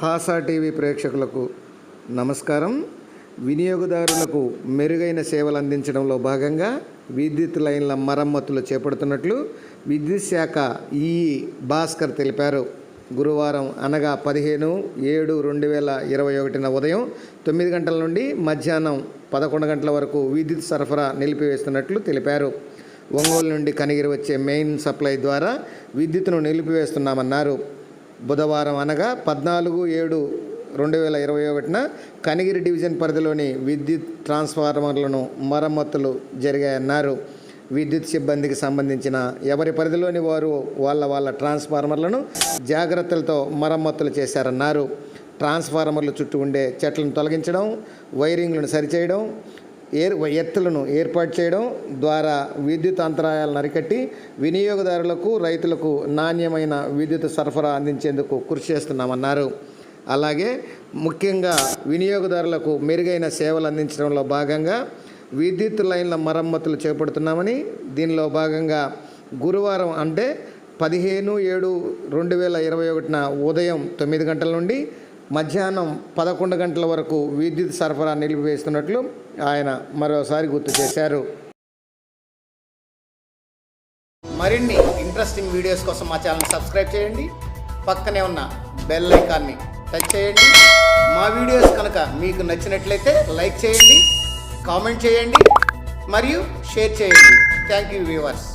Hasa TV ప్రేక్షకులకు నమస్కారం. వినియోగదారులకు మెరుగైన సేవలు అందించడంలో భాగంగా విద్యుత్ లైన్ల మరమ్మతులు చేపడుతున్నట్లు విద్యుత్ శాఖ ఈ భాస్కర్ తెలిపారు. గురువారం అనగా పదిహేను ఏడు రెండు వేల ఇరవై ఒకటిన ఉదయం తొమ్మిది గంటల నుండి మధ్యాహ్నం పదకొండు గంటల వరకు విద్యుత్ సరఫరా నిలిపివేస్తున్నట్లు తెలిపారు. ఒంగోలు నుండి కనిగిరి వచ్చే మెయిన్ సప్లై ద్వారా విద్యుత్తును నిలిపివేస్తున్నామన్నారు. బుధవారం అనగా పద్నాలుగు ఏడు రెండు వేల ఇరవై ఒకటిన కనిగిరి డివిజన్ పరిధిలోని విద్యుత్ ట్రాన్స్ఫార్మర్లను మరమ్మతులు జరిగాయన్నారు. విద్యుత్ సిబ్బందికి సంబంధించిన ఎవరి పరిధిలోని వారు వాళ్ళ వాళ్ళ ట్రాన్స్ఫార్మర్లను జాగ్రత్తలతో మరమ్మతులు చేశారన్నారు. ట్రాన్స్ఫార్మర్ల చుట్టూ ఉండే చెట్లను తొలగించడం వైరింగ్లను సరిచేయడం ఏర్ ఎత్తులను ఏర్పాటు చేయడం ద్వారా విద్యుత్ అంతరాయాలను అరికట్టి వినియోగదారులకు రైతులకు నాణ్యమైన విద్యుత్ సరఫరా అందించేందుకు కృషి చేస్తున్నామన్నారు. అలాగే ముఖ్యంగా వినియోగదారులకు మెరుగైన సేవలు అందించడంలో భాగంగా విద్యుత్ లైన్ల మరమ్మతులు చేపడుతున్నామని దీనిలో భాగంగా గురువారం అంటే పదిహేను ఏడు రెండు వేల ఇరవై ఒకటిన ఉదయం తొమ్మిది గంటల నుండి మధ్యాహ్నం పదకొండు గంటల వరకు విద్యుత్ సరఫరా నిలిపివేస్తున్నట్లు ఆయన మరోసారి గుర్తు చేశారు. మరిన్ని ఇంట్రెస్టింగ్ వీడియోస్ కోసం మా ఛానల్ సబ్స్క్రైబ్ చేయండి. పక్కనే ఉన్న బెల్ ఐకాన్ని టచ్ చేయండి. మా వీడియోస్ కనుక మీకు నచ్చినట్లయితే లైక్ చేయండి కామెంట్ చేయండి మరియు షేర్ చేయండి. Thank you viewers